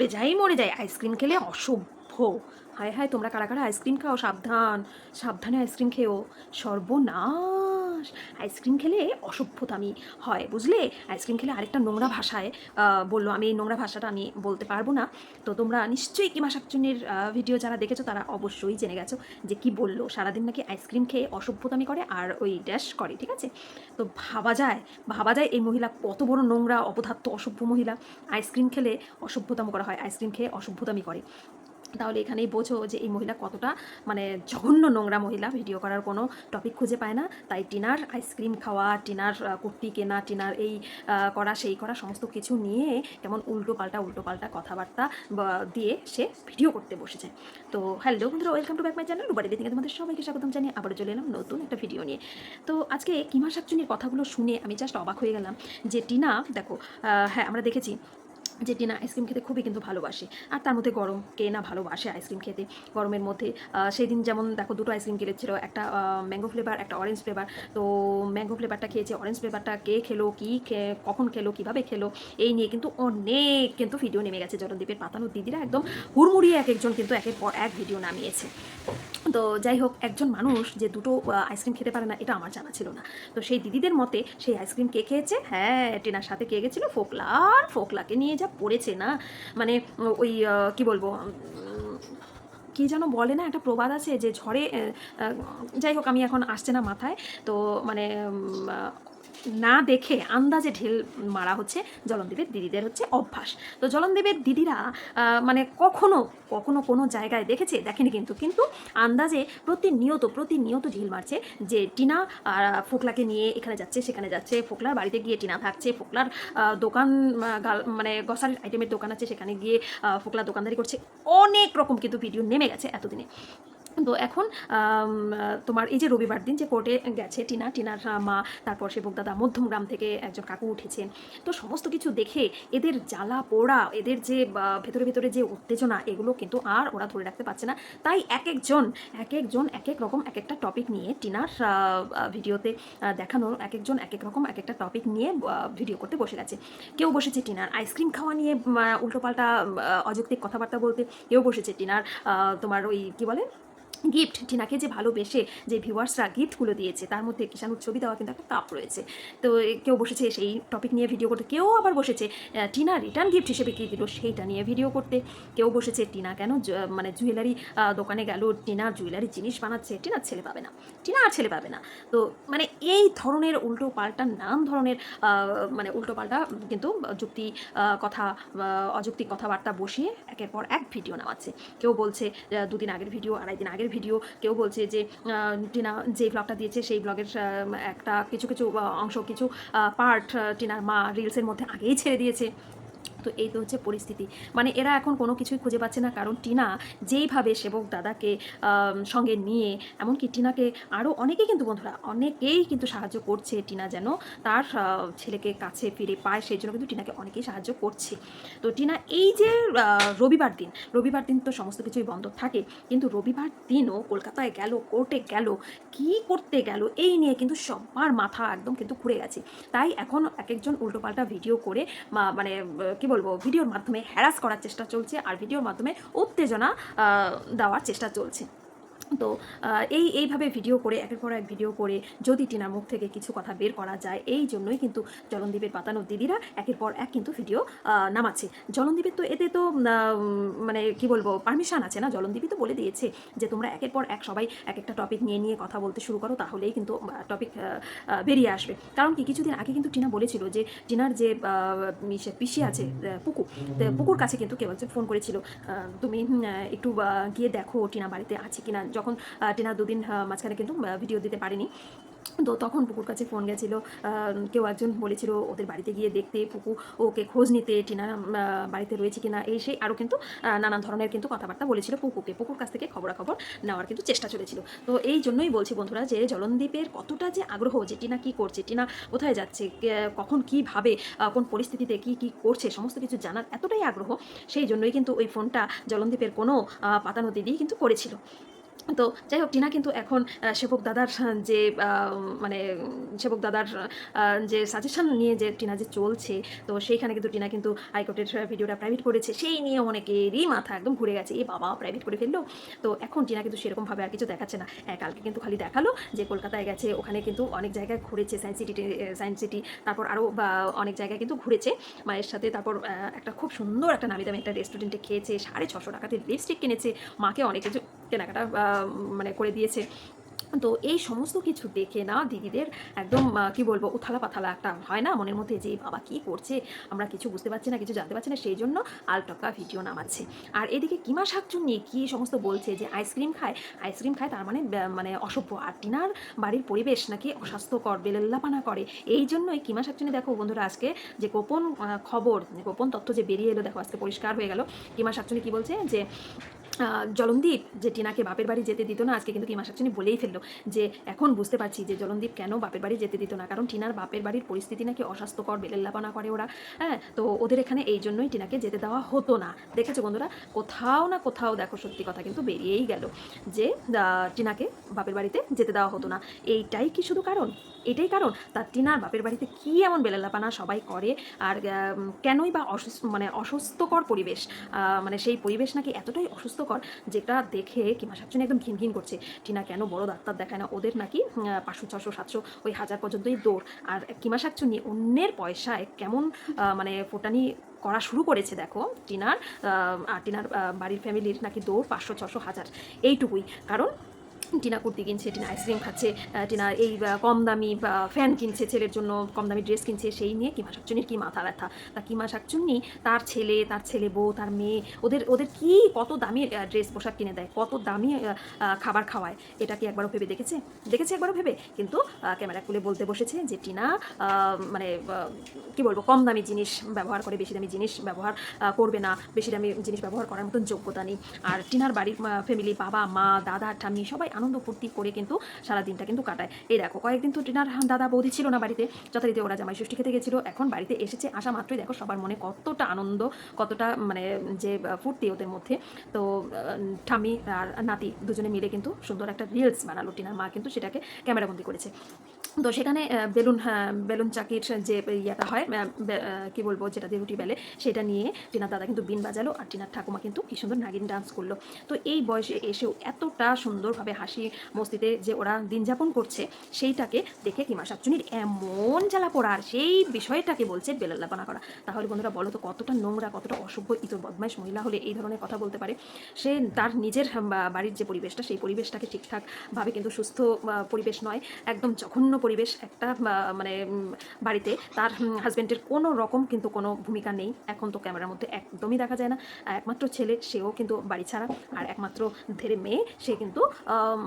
মরে যাই মরে যাই। আইসক্রিম খেলে অসভ্য। হায় হায়, তোমরা কারা কারা? আইসক্রিম খাও, সাবধান। সাবধানে আইসক্রিম খেও। সর্বনাশ। আইসক্রিম খেলে অসভ্যতামি হয়, বুঝলে? আইসক্রিম খেলে আরেকটা নোংরা ভাষায় বলল, আমি এই নোংরা ভাষাটা আমি বলতে পারব না। তো তোমরা নিশ্চয়ই কিমা শাকচুনির ভিডিও যারা দেখেছ, তারা অবশ্যই জেনে গেছো যে কি বলল। সারাদিন নাকি আইসক্রিম খেয়ে অসভ্যতামি করে আর ওই ড্যাশ করে, ঠিক আছে? তো ভাবা যায় ভাবা যায় এই মহিলা কত বড় নোংরা, অপদার্থ, অসভ্য মহিলা। আইসক্রিম খেলে অসভ্যতাম করা হয়, আইসক্রিম খেয়ে অসভ্যতামি করে। তাহলে এখানেই বোঝো যে এই মহিলা কতটা মানে জঘন্য নোংরা মহিলা। ভিডিও করার কোনো টপিক খুঁজে পায় না। তাই টিনার আইসক্রিম খাওয়া, টিনার কুর্তি কেনা, টিনার এই করা, সেই করা সমস্ত কিছু নিয়ে কেমন উল্টো পাল্টা উল্টো পাল্টা কথাবার্তা দিয়ে সে ভিডিও করতে বসেছে। তো হ্যালো বন্ধুরা welcome to back my channel রুবারি থেকে তোমাদের সবাইকে স্বাগতম জানিয়ে আবার চলে এলাম নতুন একটা ভিডিও নিয়ে। তো আজকে কিমা শাকচুনির কথাগুলো শুনে আমি জাস্ট অবাক হয়ে গেলাম যে টিনা, দেখো হ্যাঁ আমরা দেখেছি যে টিনা আইসক্রিম খেতে খুবই কিন্তু ভালোবাসে। আর তার মধ্যে গরম কে না ভালোবাসে আইসক্রিম খেতে। গরমের মধ্যে সেই দিন যেমন দেখো দুটো আইসক্রিম কিনেছিল একটা ম্যাঙ্গো ফ্লেভার একটা অরেঞ্জ ফ্লেভার তো ম্যাঙ্গো ফ্লেভারটা খেয়েছে অরেঞ্জ ফ্লেভারটা কে খেলো, কী কখন খেলো, কীভাবে খেলো, এই নিয়ে কিন্তু অনেক কিন্তু ভিডিও নেমে গেছে। জলদ্বীপের পাতানো দিদিরা একদম হুড়মুড়িয়ে এক একজন কিন্তু একের পর এক ভিডিও নামিয়েছে। তো যাই হোক, একজন মানুষ যে দুটো আইসক্রিম খেতে পারে না, এটা আমার জানা ছিল না। তো সেই দিদিদের মতে সেই আইসক্রিম কে খেয়েছে? হ্যাঁ টেনার সাথে কে গেছিল? ফোকলা। আর ফোকলাকে নিয়ে যা পড়েছে না। মানে ওই কি বলব কি যেন বলে না, একটা প্রবাদ আছে যে ঝড়ে যাই হোক, আমি এখন আসছে না মাথায়। তো মানে না দেখে আন্দাজে ঢেল মারা হচ্ছে জলনদীপের দিদিদের হচ্ছে অভ্যাস। তো জলনদীপের দিদিরা মানে কখনো কখনো কোনো জায়গায় দেখেছে? দেখেনি কিন্তু। কিন্তু আন্দাজে প্রতিনিয়ত প্রতিনিয়ত ঢিল মারছে যে টিনা ফোকলাকে নিয়ে এখানে যাচ্ছে, সেখানে যাচ্ছে। ফোকলার বাড়িতে গিয়ে টিনা থাকছে। ফোকলার দোকান মানে গ্রসারির আইটেমের দোকান আছে, সেখানে গিয়ে ফোকলা দোকানদারি করছে। অনেক রকম কিন্তু ভিডিও নেমে গেছে এতদিনে। তো এখন তোমার এই যে রবিবার দিন যে কোর্টে গেছে টিনা, টিনার মা, তারপর সেবক দাদা মধ্যমগ্রাম থেকে একজন কাকু উঠেছেন। তো সমস্ত কিছু দেখে এদের জ্বালা পোড়া, এদের যে ভেতরে ভেতরে যে উত্তেজনা, এগুলো কিন্তু আর ওরা ধরে রাখতে পারছে না। তাই এক একজন এক একজন এক এক রকম এক একটা টপিক নিয়ে টিনার ভিডিওতে দেখানোর এক একজন এক এক রকম এক একটা টপিক নিয়ে ভিডিও করতে বসে গেছে। কেউ বসেছে টিনার আইসক্রিম খাওয়া নিয়ে উল্টোপাল্টা অযৌক্তিক কথাবার্তা বলতে, কেউ বসেছে টিনার তোমার ওই, কি বলে? গিফট টিনাকে যে ভালোবেসে যে ভিউয়ার্সরা গিফটগুলো দিয়েছে, তার মধ্যে কিষাণুর ছবি দেওয়া কিন্তু একটা কাপ রয়েছে। তো কেউ বসেছে সেই টপিক নিয়ে ভিডিও করতে, কেউ আবার বসেছে টিনা রিটার্ন গিফট হিসেবে কী দিল সেইটা নিয়ে ভিডিও করতে। কেউ বসেছে, টিনা কেন মানে জুয়েলারি দোকানে গেল, টিনা জুয়েলারি জিনিস বানাচ্ছে টিনার ছেলে পাবে না, টিনা আর ছেলে পাবে না। তো মানে এই ধরনের উল্টো পাল্টা নানান ধরনের মানে উল্টো পাল্টা কিন্তু যুক্তি কথা অযৌক্তিক কথাবার্তা বসিয়ে একের পর এক ভিডিও নামাচ্ছে। কেউ বলছে দুদিন আগের ভিডিও আড়াই দিন আগের ভিডিও কেউ বলছে যে টিনা যে ব্লগটা দিয়েছে, সেই ব্লগের একটা কিছু কিছু অংশ, কিছু পার্ট টিনার মা রিলসের মধ্যে আগেই ছেড়ে দিয়েছে। তো এই তো হচ্ছে পরিস্থিতি। মানে এরা এখন কোনো কিছুই খুঁজে পাচ্ছে না, কারণ টিনা যেইভাবে সেবক দাদাকে সঙ্গে নিয়ে, এমনকি টিনাকে আরও অনেকেই কিন্তু বন্ধুরা, অনেকেই কিন্তু সাহায্য করছে টিনা যেন তার ছেলেকে কাছে ফিরে পায়, সেই জন্য কিন্তু টিনাকে অনেকেই সাহায্য করছে। তো টিনা এই যে রবিবার দিন রবিবার দিন তো সমস্ত কিছুই বন্ধ থাকে, কিন্তু রবিবার দিনও কলকাতায় গেল, কোর্টে গেল, কি করতে গেল, এই নিয়ে কিন্তু সবার মাথা একদম কিন্তু ঘুরে গেছে। তাই এখন এক একজন উল্টোপাল্টা ভিডিও করে মানে কি বলব ভিডিওর মাধ্যমে হ্যারাস করার চেষ্টা চলছে আর ভিডিওর মাধ্যমে উত্তেজনা দেওয়ার চেষ্টা চলছে। তো এই, এইভাবে ভিডিও করে, একের পর এক ভিডিও করে যদি টিনার মুখ থেকে কিছু কথা বের করা যায়, এই জন্যই কিন্তু জলনদীপের পাতানো দিদিরা একের পর এক কিন্তু ভিডিও নামাচ্ছে। জলনদীপের তো এতে তো মানে কি বলব পারমিশন আছে না? জলনদীপই তো বলে দিয়েছে যে তোমরা একের পর এক সবাই এক একটা টপিক নিয়ে নিয়ে কথা বলতে শুরু করো, তাহলেই কিন্তু টপিক বেরিয়ে আসবে। কারণ কি, কিছুদিন আগে কিন্তু টিনা বলেছিল যে টিনার যে পিসি আছে পুকু পুকুর কাছে কিন্তু কেউ একজন ফোন করেছিল তুমি একটু গিয়ে দেখো টিনা বাড়িতে আছে কিনা যখন টিনা দুদিন মাঝখানে কিন্তু ভিডিও দিতে পারিনি। তো তখন পুকুর কাছে ফোন গেছিল কেউ একজন বলেছিল, ওদের বাড়িতে গিয়ে দেখতে পুকু, ওকে খোঁজ নিতে টিনা বাড়িতে রয়েছে কিনা? এই সেই আরও কিন্তু নানান ধরনের কিন্তু কথাবার্তা বলেছিল পুকুকে। পুকুর কাছ থেকে খবরাখবর নেওয়ার কিন্তু চেষ্টা চলেছিল। তো এই জন্যই বলছি বন্ধুরা যে, জলনদীপের কতটা যে আগ্রহ যে টিনা কী করছে, টিনা কোথায় যাচ্ছে কখন কীভাবে কোন পরিস্থিতিতে কী কী করছে, সমস্ত কিছু জানার এতটাই আগ্রহ, সেই জন্যই কিন্তু ওই ফোনটা জলনদীপের কোনো পাতানো দিদি কিন্তু করেছিল। তো যাই হোক, টিনা কিন্তু এখন সেবক দাদার যে মানে সেবক দাদার যে সাজেশন নিয়ে যে টিনা যে চলছে, তো সেইখানে কিন্তু টিনা কিন্তু হাইকোর্টের ভিডিওটা প্রাইভেট করেছে। সেই নিয়ে অনেকেরই মাথা একদম ঘুরে গেছে। এ বাবা প্রাইভেট করে ফেলল। তো এখন টিনা কিন্তু সেরকমভাবে আর কিছু দেখাচ্ছে না। হ্যাঁ কালকে কিন্তু খালি দেখাল যে কলকাতায় গেছে, ওখানে কিন্তু অনেক জায়গায় ঘুরেছে সায়েন্স সিটি সায়েন্স সিটি তারপর আরও অনেক জায়গায় কিন্তু ঘুরেছে। মায়ের সাথে তারপর একটা খুব সুন্দর একটা নামি দামি একটা রেস্টুরেন্টে খেয়েছে, সাড়ে ছশো টাকাতে লিপস্টিক কিনেছে। মাকে অনেক কিছু কেনাকাটা মানে করে দিয়েছে। তো এই সমস্ত কিছু দেখে না দিদিদের একদম কি বলব উথালা পাথালা একটা হয় না মনের মধ্যে যে, বাবা, কি করছে? আমরা কিছু বুঝতে পারছি না, কিছু জানতে পারছি না। সেই জন্য আলটকা ভিডিও নামাচ্ছে। আর এদিকে কিমা শাকচুন্নি কি সমস্ত বলছে যে আইসক্রিম খায়? আইসক্রিম খায় তার মানে মানে অসভ্য। আর টিনার বাড়ির পরিবেশ নাকি অস্বাস্থ্যকর, বেলেল্লাপানা করে। এই জন্যই কিমা শাকচুন্নি দেখো বন্ধুরা, আজকে যে গোপন খবর, গোপন তথ্য যে বেরিয়ে এলো, দেখো আজকে পরিষ্কার হয়ে গেল। কিমা শাকচুন্নি কি বলছে যে জলনদীপ, যে টিনাকে বাপের বাড়ি যেতে দিত না, আজকে কিন্তু কিমা শাকচুনি বলেই ফেলল যে এখন বুঝতে পারছি যে জলনদীপ কেন বাপের বাড়ি যেতে দিত না, কারণ টিনার বাপের বাড়ির পরিস্থিতি নাকি অস্বাস্থ্যকর, বেলেল্লাপনা করে ওরা হ্যাঁ? তো ওদের এখানে এই জন্যই টিনাকে যেতে দেওয়া হতো না। দেখেছ বন্ধুরা? কোথাও না কোথাও দেখো সত্যি কথা কিন্তু বেরিয়েই গেল যে টিনাকে বাপের বাড়িতে যেতে দেওয়া হতো না। এইটাই কি শুধু কারণ? এটাই কারণ তার টিনার বাপের বাড়িতে কি এমন বেলালাপানা সবাই করে আর কেনই বা অসুস্থ মানে অসুস্থকর পরিবেশ? মানে সেই পরিবেশ নাকি এতটাই অসুস্থকর যেটা দেখে কিমা শাকচুনি একদম ঘিন ঘিন করছে। টিনা কেন বড় ডাক্তার দেখায় না? ওদের নাকি পাঁচশো ছশো সাতশো, ওই হাজার পর্যন্তই দৌড়। আর কিমা শাকচুনি অন্যের পয়সায় কেমন মানে ফোটানি করা শুরু করেছে দেখো টিনার আর টিনার বাড়ির ফ্যামিলির নাকি দৌড় পাঁচশো ছশো হাজার। এইটুকুই। কারণ টিনা কুর্তি কিনছে, টিনা আইসক্রিম খাচ্ছে টিনা এই কম দামি ফ্যান কিনছে, ছেলের জন্য কম দামি ড্রেস কিনছে, সেই নিয়ে কিমা শাকচুনির কি মাথা ব্যথা? তা কিমা শাকচুন্নি তার ছেলে তার ছেলে বউ, তার মেয়ে, ওদের ওদের কি, কত দামি ড্রেস পোশাক কিনে দেয়, কত দামি খাবার খাওয়ায়, এটা কি একবারও ভেবে দেখেছে? দেখেছে একবারও ভেবে, কিন্তু ক্যামেরা খুলে বলতে বসেছে যে টিনা মানে কি বলব কম দামি জিনিস ব্যবহার করে, বেশি দামি জিনিস ব্যবহার করবে না, বেশি দামি জিনিস ব্যবহার করার মতন যোগ্যতা নেই। আর টিনার বাড়ির ফ্যামিলি বাবা, মা, দাদা, ঠাম্মি সবাই আনন্দ ফুর্তি করে কিন্তু সারা দিনটা কিন্তু কাটায়। এই দেখো, কয়েকদিন তো টিনার দাদা বৌদি ছিল না বাড়িতে, যথারীতি ওরা জামাই ষষ্ঠী খেতে গেছিল, এখন বাড়িতে এসেছে আসা মাত্রই। দেখো, সবার মনে কতটা আনন্দ, কতটা মানে যে ফুর্তি ওদের মধ্যে। তো ঠামি আর নাতি দুজনে মিলে কিন্তু সুন্দর একটা রিলস বানালো। টিনার মা কিন্তু সেটাকে ক্যামেরাবন্দি করেছে। তো সেখানে বেলুন হ্যাঁ, বেলুন চাকির যে ইয়েটা হয় কি বলব যেটা দিয়ে রুটি বেলে সেটা নিয়ে টিনার দাদা কিন্তু বিন বাজালো আর টিনার ঠাকুমা কিন্তু কি সুন্দর নাগিন ডান্স করল। তো এই বয়সে এসেও এতটা সুন্দরভাবে হাসি মস্তিতে যে ওরা দিন যাপন করছে সেইটাকে দেখে কিমা শাকচুনির এমন জ্বালা পড়ার সেই বিষয়টাকে বলছে বেলাল্লাপানা করা। তাহলে বন্ধুরা বলো তো কতটা নোংরা কতটা অসভ্য ইতর বদমাইশ মহিলা হলে এই ধরনের কথা বলতে পারে? সে তার নিজের বাড়ির যে পরিবেশটা সেই পরিবেশটাকে ঠিকঠাকভাবে কিন্তু সুস্থ পরিবেশ নয় একদম জঘন্য পরিবেশ একটা মানে বাড়িতে, তার হাজব্যান্ডের কোনো রকম কিন্তু কোনো ভূমিকা নেই। এখন তো ক্যামেরার মধ্যে একদমই দেখা যায় না। একমাত্র ছেলে, সেও কিন্তু বাড়ি ছাড়া। আর একমাত্র ধেরে মেয়ে, সে কিন্তু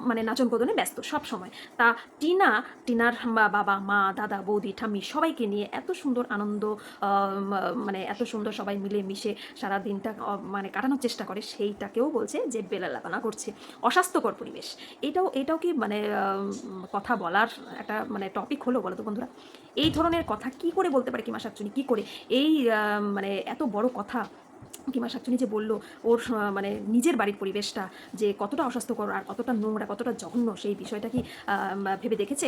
মানে নাচন কদনে ব্যস্ত সব সময় তা টিনা, টিনার বাবা, মা, দাদা, বৌদি, ঠাম্মি সবাইকে নিয়ে এত সুন্দর আনন্দ মানে এত সুন্দর সবাই মিলে মিশে সারা দিনটা মানে কাটানোর চেষ্টা করে, সেইটাকেও বলছে যে বেলালাপানা করছে। অস্বাস্থ্যকর পরিবেশ। এটাও এটাও কি মানে কথা বলার একটা মানে টপিক হলো বলো তো বন্ধুরা? এই ধরনের কথা কি করে বলতে পারে কিমা শাকচুনি? কী করে? এই মানে এত বড় কথা কিমা শাকচুনি যে বলল, ওর মানে নিজের বাড়ির পরিবেশটা যে কতটা অস্বাস্থ্যকর আর কতটা নোংরা, কতটা জঘন্য সেই বিষয়টা কি ভেবে দেখেছে?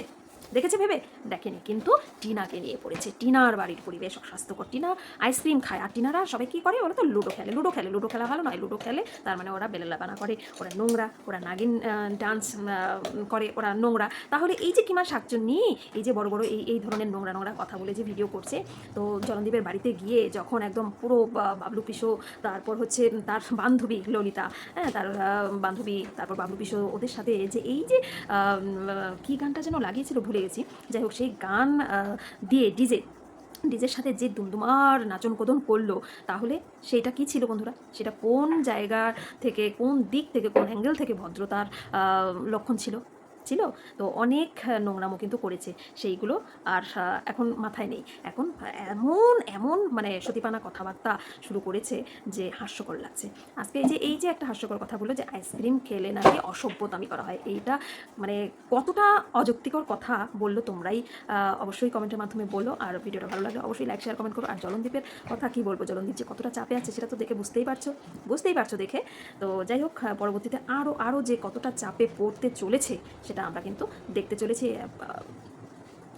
দেখেছে ভেবে? দেখেনি, কিন্তু টিনাকে নিয়ে পড়েছে। টিনার বাড়ির পরিবেশ অস্বাস্থ্যকর। টিনা আইসক্রিম খায়। আর টিনারা সবাই কি করে? ওরা তো লুডো খেলে। লুডো খেলে। লুডো খেলা ভালো নয়। লুডো খেলে, তার মানে ওরা বেলেলাপানা করে, ওরা নোংরা, ওরা নাগিন ডান্স করে, ওরা নোংরা। তাহলে এই যে কিমা শাকচুন্নি, এই যে বড় বড় এই এই ধরনের নোংরা নোংরা কথা বলে যে ভিডিও করছে, তো জলনদীপের বাড়িতে গিয়ে যখন একদম পুরো বাবলু পিসো, তারপর হচ্ছে তার বান্ধবী ললিতা হ্যাঁ তার বান্ধবী, তারপর বাবলু পিসো ওদের সাথে যে এই যে কী গানটা যেন লাগিয়েছিল? ভুলে গেছি। যাই হোক, সেই গান দিয়ে ডিজে, ডিজের সাথে যে দুমদুমার নাচন কোদন করল, তাহলে সেটা কি ছিল বন্ধুরা? সেটা কোন জায়গা থেকে, কোন দিক থেকে, কোন অ্যাঙ্গেল থেকে ভদ্রতার লক্ষণ ছিল? ছিল, তো অনেক নোংরামো কিন্তু করেছে সেইগুলো আর এখন মাথায় নেই। এখন এমন এমন মানে সতীপানা কথাবার্তা শুরু করেছে যে হাস্যকর লাগছে। আজকে এই যে এই যে একটা হাস্যকর কথা বলল যে আইসক্রিম খেলে নাকি অসভ্যতামি করা হয়, এইটা মানে কতটা অযৌক্তিকর কথা বলল তোমরাই অবশ্যই কমেন্টের মাধ্যমে বলো। আর ভিডিওটা ভালো লাগলে অবশ্যই লাইক শেয়ার কমেন্ট করো। আর জলনদীপের কথা কি বলব? জলনদীপ যে কতটা চাপে আছে সেটা তো দেখে বুঝতেই পারছ। বুঝতেই পারছ দেখে। তো যাই হোক পরবর্তীতে আরও আরও যে কতটা চাপে পড়তে চলেছে সেটা আমরা কিন্তু দেখতে চলেছি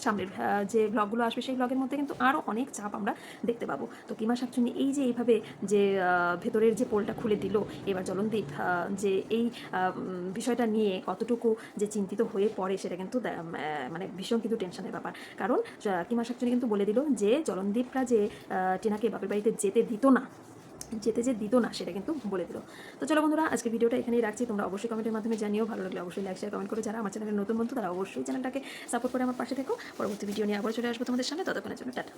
সামনের যে ব্লগগুলো আসবে সেই ব্লগের মধ্যে কিন্তু আরও অনেক চাপ আমরা দেখতে পাবো। তো কিমা শাকচুনি এই যে এইভাবে যে ভেতরের যে পোলটা খুলে দিল, এবার জলনদীপ যে এই বিষয়টা নিয়ে কতটুকু যে চিন্তিত হয়ে পড়ে সেটা কিন্তু মানে ভীষণ কিন্তু টেনশনের ব্যাপার। কারণ কিমা শাকচুনি কিন্তু বলে দিল যে, জলনদীপরা যে টিনাকে বাপের বাড়িতে যেতে দিত না যেতে যে দিত না, সেটা কিন্তু বলে দিল। তো চলো বন্ধুরা আজকে ভিডিওটা এখানেই রাখছি। তোমরা অবশ্যই কমেন্টের মাধ্যমে জানিও। ভালো লাগলে অবশ্যই লাইক শেয়ার কমেন্ট করে যারা আমার চ্যানেলের নতুন বন্ধু, তারা অবশ্যই চ্যানেলটাকে সাপোর্ট করে আমার পাশে থেকো। পরবর্তী ভিডিও নিয়ে আবার চলে আসব তোমাদের সামনে। ততক্ষণের জন্য টাটা।